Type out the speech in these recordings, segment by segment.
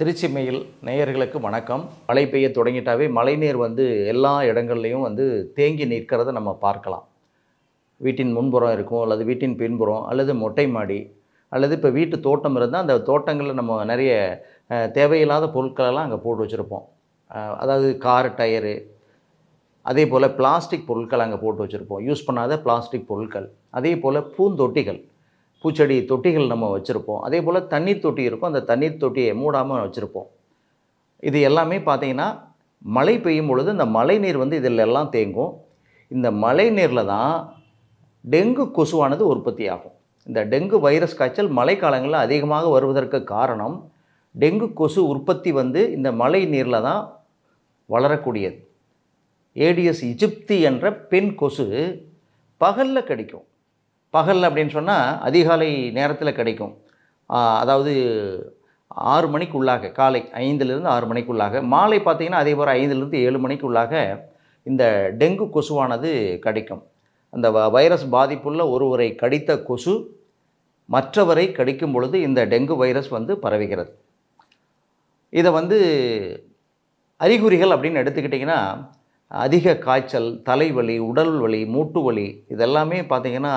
Trichy mail நேயர்களுக்கு வணக்கம். மழை பெய்ய தொடங்கிட்டாவே மழைநீர் வந்து எல்லா இடங்கள்லையும் வந்து தேங்கி நிற்கிறத நம்ம பார்க்கலாம். வீட்டின் முன்புறம் இருக்கும் அல்லது வீட்டின் பின்புறம் அல்லது மொட்டை மாடி அல்லது இப்போ வீட்டு தோட்டம் இருந்தால் அந்த தோட்டங்களில் நம்ம நிறைய தேவையில்லாத பொருட்களெல்லாம் அங்கே போட்டு வச்சுருப்போம். அதாவது கார் டயரு அதே போல் பிளாஸ்டிக் பொருட்கள் அங்கே போட்டு வச்சுருப்போம். யூஸ் பண்ணாத பிளாஸ்டிக் பொருட்கள் அதே போல் பூந்தொட்டிகள். பூச்செடி தொட்டிகள் நம்ம வச்சுருப்போம். அதே போல் தண்ணீர் தொட்டி இருக்கும். அந்த தண்ணீர் தொட்டியை மூடாமல் வச்சுருப்போம். இது எல்லாமே பார்த்தீங்கன்னா மழை பெய்யும் பொழுது இந்த மழை நீர் வந்து இதில் எல்லாம் தேங்கும். இந்த மழை நீரில் தான் டெங்கு கொசுவானது உற்பத்தி ஆகும். இந்த டெங்கு வைரஸ் காய்ச்சல் மழைக்காலங்களில் அதிகமாக வருவதற்கு காரணம் டெங்கு கொசு உற்பத்தி வந்து இந்த மழை நீரில் தான் வளரக்கூடியது. ஏடிஎஸ் இஜிப்தி என்ற பெண் கொசு பகலில் கிடைக்கும். பகல் அப்படின்னு சொன்னால் அதிகாலை நேரத்தில் கிடைக்கும். அதாவது ஆறு மணிக்குள்ளாக காலை ஐந்துலேருந்து ஆறு மணிக்குள்ளாக மாலை பார்த்தீங்கன்னா அதே போல் ஐந்துலேருந்து ஏழு மணிக்குள்ளாக இந்த டெங்கு கொசுவானது கிடைக்கும். அந்த வ- வைரஸ் பாதிப்புள்ள ஒருவரை கடித்த கொசு மற்றவரை கடிக்கும் பொழுது இந்த டெங்கு வைரஸ் வந்து பரவுகிறது. இதை வந்து அறிகுறிகள் அப்படின்னு எடுத்துக்கிட்டிங்கன்னா அதிக காய்ச்சல் தலைவலி உடல் வலி மூட்டு வலி இதெல்லாமே பார்த்திங்கன்னா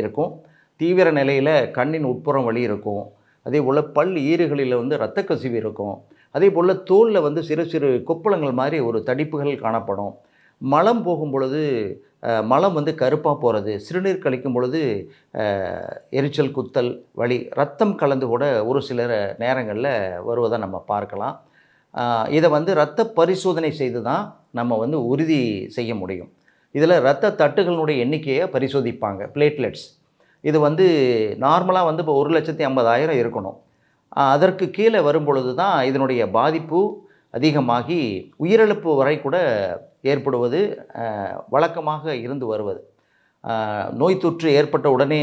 இருக்கும். தீவிர நிலையில் கண்ணின் உட்புறம் வலி இருக்கும். அதே போல் பல் ஈறுகளில் வந்து இரத்த கசிவு இருக்கும். அதே போல் தோலில் வந்து சிறு சிறு கொப்பளங்கள் மாதிரி ஒரு தடிப்புகள் காணப்படும். மலம் போகும் பொழுது மலம் வந்து கருப்பாக போகிறது சிறுநீர் கழிக்கும் பொழுது எரிச்சல் குத்தல் வலி ரத்தம் கலந்து கூட ஒரு சில நேரங்களில் வருவதை நம்ம பார்க்கலாம். இதை வந்து இரத்த பரிசோதனை செய்து தான் நம்ம வந்து உறுதி செய்ய முடியும். இதில் இரத்த தட்டுகளினுடைய எண்ணிக்கையை பரிசோதிப்பாங்க பிளேட்லெட்ஸ் இது வந்து நார்மலாக வந்து இப்போ ஒரு லட்சத்தி ஐம்பதாயிரம் இருக்கணும். அதற்கு கீழே வரும்பொழுது தான் இதனுடைய பாதிப்பு அதிகமாகி உயிரிழப்பு வரை கூட ஏற்படுவது வழக்கமாக இருந்து வருவது. நோய் தொற்று ஏற்பட்ட உடனே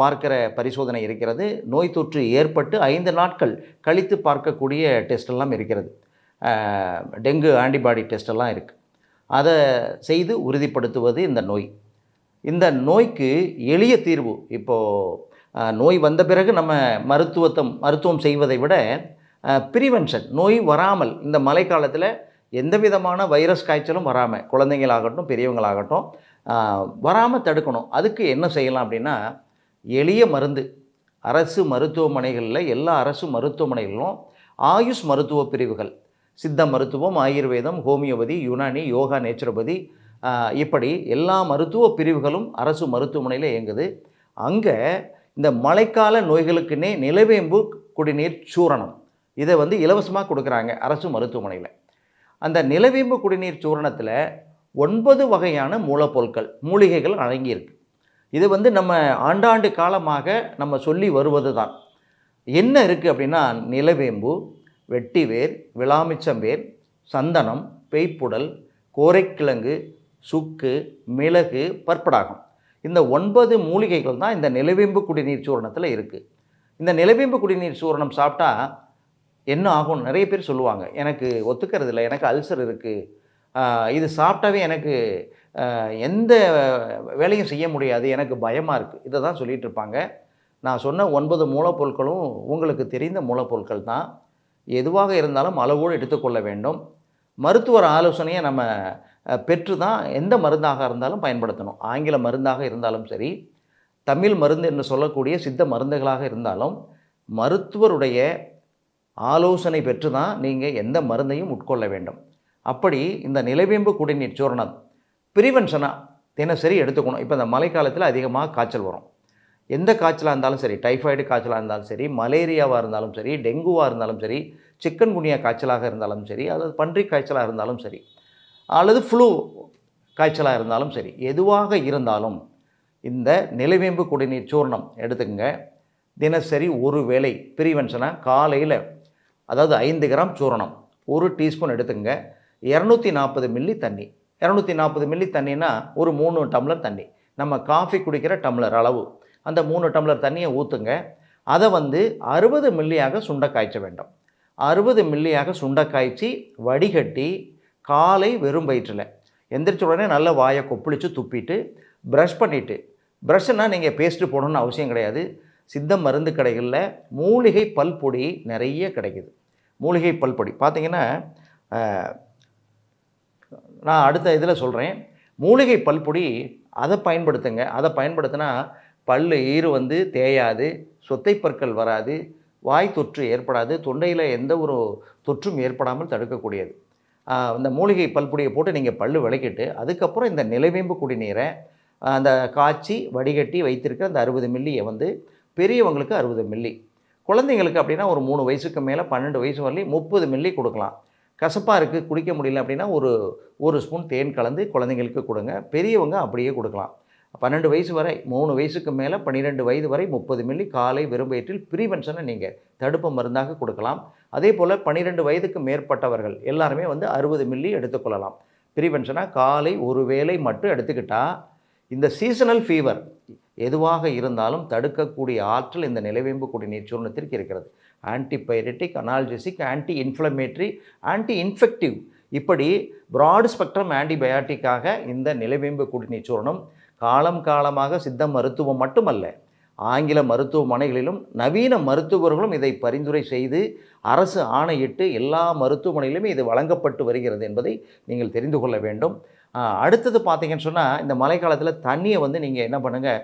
பார்க்கிற பரிசோதனை இருக்கிறது. நோய் தொற்று ஏற்பட்டு ஐந்து நாட்கள் கழித்து பார்க்கக்கூடிய டெஸ்டெல்லாம் இருக்கிறது. டெங்கு ஆன்டிபாடி டெஸ்டெல்லாம் இருக்குது அதை செய்து உறுதிப்படுத்துவது இந்த நோய். இந்த நோய்க்கு எளிய தீர்வு இப்போது நோய் வந்த பிறகு நம்ம மருத்துவத்தம் மருத்துவம் செய்வதை விட ப்ரிவென்ஷன் நோய் வராமல் இந்த மழைக்காலத்தில் எந்த விதமான வைரஸ் காய்ச்சலும் வராமல் குழந்தைங்களாகட்டும் பெரியவங்களாகட்டும் வராமல் தடுக்கணும். அதுக்கு என்ன செய்யலாம் அப்படின்னா எளிய மருந்து. அரசு மருத்துவமனைகளில் எல்லா அரசு மருத்துவமனைகளிலும் ஆயுஷ் மருத்துவ பிரிவுகள். சித்த மருத்துவம் ஆயுர்வேதம் ஹோமியோபதி யுனானி யோகா நேச்சுரோபதி இப்படி எல்லா மருத்துவ பிரிவுகளும் அரசு மருத்துவமனையில் இயங்குது. அங்கே இந்த மழைக்கால நோய்களுக்குன்னே நிலவேம்பு குடிநீர் சூரணம். இதை வந்து இலவசமாக கொடுக்குறாங்க அரசு மருத்துவமனையில். அந்த நிலவேம்பு குடிநீர் சூரணத்தில் ஒன்பது வகையான மூலப்பொருட்கள் மூலிகைகள் அடங்கியிருக்கு. இது வந்து நம்ம ஆண்டாண்டு காலமாக நம்ம சொல்லி வருவது தான் என்ன இருக்குது அப்படின்னா நிலவேம்பு வெட்டிவேர் விளாமிச்சம்பேர் சந்தனம் பேய்ப்புடல் கோரைக்கிழங்கு சுக்கு மிளகு பற்படாகம். இந்த ஒன்பது மூலிகைகள் தான் இந்த நிலவேம்பு குடிநீர் சூரணத்தில் இருக்குது இந்த நிலவேம்பு குடிநீர் சூரணம் சாப்பிட்டா என்ன ஆகும் நிறைய பேர் சொல்லுவாங்க. எனக்கு ஒத்துக்கிறது இல்லை எனக்கு அல்சர் இருக்குது இது சாப்பிட்டாவே எனக்கு எந்த வேலையும் செய்ய முடியாது எனக்கு பயமாக இருக்குது இதை தான் சொல்லிகிட்டு இருப்பாங்க. நான் சொன்ன ஒன்பது மூலப்பொருட்களும் உங்களுக்கு தெரிந்த மூலப்பொருட்கள் தான். எதுவாக இருந்தாலும் அளவோடு எடுத்துக்கொள்ள வேண்டும். மருத்துவர் ஆலோசனையை நம்ம பெற்று தான் எந்த மருந்தாக இருந்தாலும் பயன்படுத்தணும். ஆங்கில மருந்தாக இருந்தாலும் சரி தமிழ் மருந்து என்று சொல்லக்கூடிய சித்த மருந்துகளாக இருந்தாலும் மருத்துவருடைய ஆலோசனை பெற்று தான் நீங்கள் எந்த மருந்தையும் உட்கொள்ள வேண்டும். அப்படி இந்த நிலவேம்பு குடிநீர் சூரணம் ப்ரிவென்ஷனாக தினசரி எடுத்துக்கணும். இப்போ இந்த மழைக்காலத்தில் அதிகமாக காய்ச்சல் வரும். எந்த காய்ச்சலாக இருந்தாலும் சரி டைஃபாய்டு காய்ச்சலாக இருந்தாலும் சரி மலேரியாவாக இருந்தாலும் சரி டெங்குவாக இருந்தாலும் சரி சிக்கன் குனியா காய்ச்சலாக இருந்தாலும் சரி அல்லது பன்றி காய்ச்சலாக இருந்தாலும் சரி அல்லது ஃப்ளூ காய்ச்சலாக இருந்தாலும் சரி எதுவாக இருந்தாலும் இந்த நிலவேம்பு குடிநீர் சூர்ணம் எடுத்துக்கங்க. தினசரி ஒரு வேளை ப்ரிவென்ஷனாக காலையில் அதாவது ஐந்து கிராம் சூரணம் ஒரு டீஸ்பூன் எடுத்துக்கங்க. இரநூத்தி நாற்பது மில்லி தண்ணி. இரநூத்தி நாற்பது மில்லி தண்ணினா ஒரு மூணு டம்ளர் தண்ணி. நம்ம காஃபி குடிக்கிற டம்ளர் அளவு. அந்த மூணு டம்ளர் தண்ணியை ஊற்றுங்க அதை வந்து அறுபது மில்லியாக சுண்ட காய்ச்ச வேண்டும். அறுபது மில்லியாக சுண்டை காய்ச்சி வடிகட்டி காலை வெறும் வயிற்றில் எந்திரிச்ச உடனே நல்லா வாயை கொப்பளித்து துப்பிட்டு ப்ரஷ் பண்ணிவிட்டு ப்ரஷ்னால் நீங்கள் பேஸ்ட்டு போடணும்னு அவசியம் கிடையாது. சித்த மருந்து கடைகளில் மூலிகை பல் பொடி நிறைய கிடைக்குது. மூலிகை பல்பொடி. பார்த்தீங்கன்னா நான் அடுத்த இதில் சொல்கிறேன் மூலிகை பல்பொடி அதை பயன்படுத்துங்க. அதை பயன்படுத்தினா பல் ஈறு வந்து தேயாது சொத்தை பற்கள் வராது வாய் தொற்று ஏற்படாது தொண்டையில் எந்த ஒரு தொற்றும் ஏற்படாமல் தடுக்கக்கூடியது. அந்த இந்த மூலிகை பல்பொடியை போட்டு நீங்கள் பல்லு விளக்கிட்டு அதுக்கப்புறம் இந்த நிலவேம்பு குடிநீரை அந்த காய்ச்சி வடிகட்டி வைத்திருக்க அந்த அறுபது மில்லியை வந்து பெரியவங்களுக்கு அறுபது மில்லி. குழந்தைங்களுக்கு அப்படின்னா ஒரு மூணு வயசுக்கு மேலே பன்னெண்டு வயசு வரலையும் முப்பது மில்லி கொடுக்கலாம். கசப்பாக இருக்குது குடிக்க முடியல அப்படின்னா ஒரு ஒரு ஸ்பூன் தேன் கலந்து குழந்தைங்களுக்கு கொடுங்க. பெரியவங்க அப்படியே கொடுக்கலாம். பன்னெண்டு வயசு வரை மூணு வயசுக்கு மேலே பன்னிரெண்டு வயது வரை முப்பது மில்லி காலை வெறும் வயிற்றில் ப்ரீவென்ஷனை நீங்கள் தடுப்பு மருந்தாக கொடுக்கலாம். அதே போல் பன்னிரெண்டு வயதுக்கு மேற்பட்டவர்கள் எல்லாருமே வந்து அறுபது மில்லி எடுத்துக்கொள்ளலாம். ப்ரீவென்ஷனாக காலை ஒரு வேளை மட்டும் எடுத்துக்கிட்டால் இந்த சீசனல் ஃபீவர் எதுவாக இருந்தாலும் தடுக்கக்கூடிய ஆற்றல் இந்த நிலவேம்பு குடிநீர் சூர்ணத்திற்கு இருக்கிறது. Antipyretic analgesic anti inflammatory anti infective இப்படி ப்ராட் ஸ்பெக்ட்ரம் ஆன்டிபயாட்டிக்காக இந்த நிலவேம்பு குடிநீர் சூர்ணம் காலம் காலமாக சித்த மருத்துவம் மட்டுமல்ல ஆங்கில மருத்துவமனைகளிலும் நவீன மருத்துவர்களும் இதை பரிந்துரை செய்து அரசு ஆணையிட்டு எல்லா மருத்துவமனையிலுமே இது வழங்கப்பட்டு வருகிறது என்பதை நீங்கள் தெரிந்து கொள்ள வேண்டும். அடுத்தது பார்த்தீங்கன்னு சொன்னால் இந்த மழைக்காலத்தில் தண்ணியை வந்து நீங்கள் என்ன பண்ணுங்கள்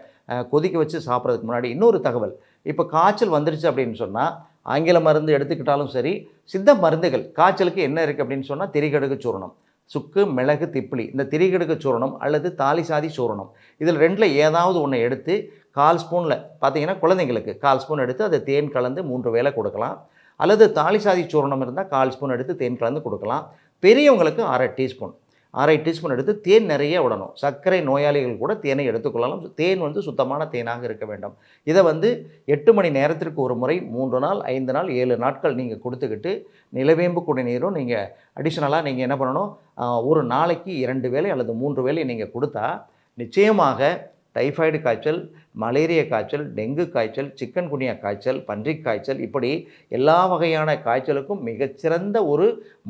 கொதிக்க வச்சு சாப்பிட்றதுக்கு முன்னாடி இன்னொரு தகவல். இப்போ காய்ச்சல் வந்துருச்சு அப்படின்னு சொன்னால் ஆங்கில மருந்து எடுத்துக்கிட்டாலும் சரி சித்த மருந்துகள் காய்ச்சலுக்கு என்ன இருக்குது அப்படின்னு சொன்னால் திரிகடுகு சூரணம் சுக்கு மிளகு திப்பிலி. இந்த திரிகடுகு சூரணம் அல்லது தாலிசாதி சூரணம். இதில் ரெண்டில் ஏதாவது ஒன்று எடுத்து கால் ஸ்பூனில் பார்த்தீங்கன்னா குழந்தைங்களுக்கு கால் ஸ்பூன் எடுத்து அதை தேன் கலந்து மூன்று வேளை கொடுக்கலாம். அல்லது தாலிசாதி சூரணம் இருந்தால் கால் ஸ்பூன் எடுத்து தேன் கலந்து கொடுக்கலாம். பெரியவங்களுக்கு அரை டீஸ்பூன். அரை டீஸ்பூன் எடுத்து தேன் நிறைய விடணும். சர்க்கரை நோயாளிகள் கூட தேனை எடுத்துக்கொள்ளலாம். தேன் வந்து சுத்தமான தேனாக இருக்க வேண்டும். இதை வந்து எட்டு மணி நேரத்திற்கு ஒரு முறை மூன்று நாள் ஐந்து நாள் ஏழு நாட்கள் நீங்கள் கொடுத்துக்கிட்டு நிலவேம்பு குடிநீரும் நீங்கள் அடிஷ்னலாக நீங்கள் என்ன பண்ணணும்? ஒரு நாளைக்கு இரண்டு வேலை அல்லது மூன்று வேலை நீங்கள் கொடுத்தா நிச்சயமாக டைஃபாய்டு காய்ச்சல் மலேரியா காய்ச்சல் டெங்கு காய்ச்சல் சிக்கன் குனியா காய்ச்சல் பன்றிக் காய்ச்சல் இப்படி எல்லா வகையான காய்ச்சலுக்கும் மிகச்சிறந்த ஒரு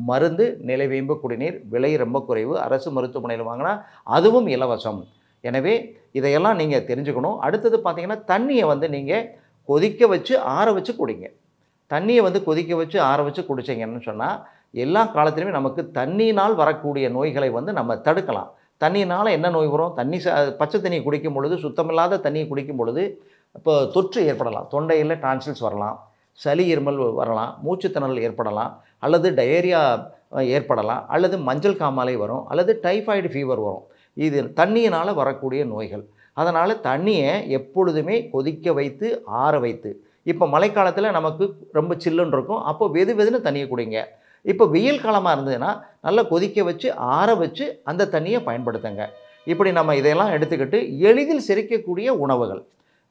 மருந்து நிலவேம்பு குடிநீர். விலை ரொம்ப குறைவு. அரசு மருத்துவமனையில் வாங்கினா அதுவும் இலவசம். எனவே இதையெல்லாம் நீங்கள் தெரிஞ்சுக்கணும். அடுத்தது பார்த்தீங்கன்னா தண்ணியை வந்து நீங்கள் கொதிக்க வச்சு ஆற வச்சு குடிங்க. தண்ணியை வந்து கொதிக்க வச்சு ஆற வச்சு குடிச்சிங்கன்னு சொன்னால் எல்லா காலத்திலுமே நமக்கு தண்ணியினால் வரக்கூடிய நோய்களை வந்து நம்ம தடுக்கலாம். தண்ணியினால் என்ன நோய் வரும்? தண்ணி ச பச்சை தண்ணியை குடிக்கும் பொழுது சுத்தமில்லாத தண்ணியை குடிக்கும் பொழுது இப்போ தொற்று ஏற்படலாம். தொண்டையில் டான்சில்ஸ் வரலாம். சளி இருமல் வரலாம். மூச்சுத்திணறல் ஏற்படலாம். அல்லது டயேரியா ஏற்படலாம். அல்லது மஞ்சள் காமாலை வரும். அல்லது டைஃபாய்டு ஃபீவர் வரும். இது தண்ணியினால் வரக்கூடிய நோய்கள். அதனால் தண்ணியை எப்பொழுதுமே கொதிக்க வைத்து ஆற வைத்து. இப்போ மழைக்காலத்தில் நமக்கு ரொம்ப சில்லுன்னு இருக்கும். அப்போ வெது வெதுன்னு தண்ணியை குடிங்க. இப்போ வெயில் காலமாக இருந்ததுன்னா நல்லா கொதிக்க வச்சு ஆற வச்சு அந்த தண்ணியை பயன்படுத்துங்க. இப்படி நம்ம இதையெல்லாம் எடுத்துக்கிட்டு எளிதில் செரிக்கக்கூடிய உணவுகள்.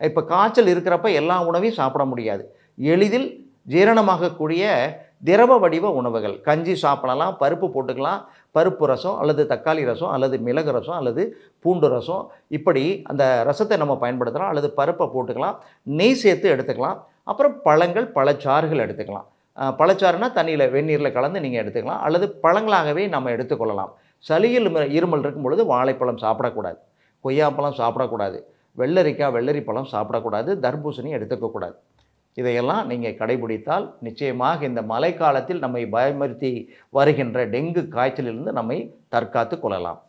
இப்போ காய்ச்சல் இருக்கிறப்ப எல்லா உணவையும் சாப்பிட முடியாது. எளிதில் ஜீரணமாகக்கூடிய திரவ வடிவ உணவுகள். கஞ்சி சாப்பிடலாம் பருப்பு போட்டுக்கலாம். பருப்பு ரசம் அல்லது தக்காளி ரசம் அல்லது மிளகு ரசம் அல்லது பூண்டு ரசம். இப்படி அந்த ரசத்தை நம்ம பயன்படுத்தலாம். அல்லது பருப்பை போட்டுக்கலாம். நெய் சேர்த்து எடுத்துக்கலாம். அப்புறம் பழங்கள் பழச்சாறுகள் எடுத்துக்கலாம். பழச்சாறுனா தண்ணியில் வெந்நீரில் கலந்து நீங்கள் எடுத்துக்கலாம். அல்லது பழங்களாகவே நம்ம எடுத்துக்கொள்ளலாம். சளியில் இருமல் இருமல் இருக்கும் பொழுது வாழைப்பழம் சாப்பிடக்கூடாது. கொய்யாப்பழம் சாப்பிடக்கூடாது. வெள்ளரிக்காய் வெள்ளரி பழம் சாப்பிடக்கூடாது. தர்பூசணி எடுத்துக்கக்கூடாது. இதையெல்லாம் நீங்கள் கடைபிடித்தால் நிச்சயமாக இந்த மழைக்காலத்தில் நம்மை பயமுறுத்தி வருகின்ற டெங்கு காய்ச்சலிலிருந்து நம்மை தற்காத்து கொள்ளலாம்.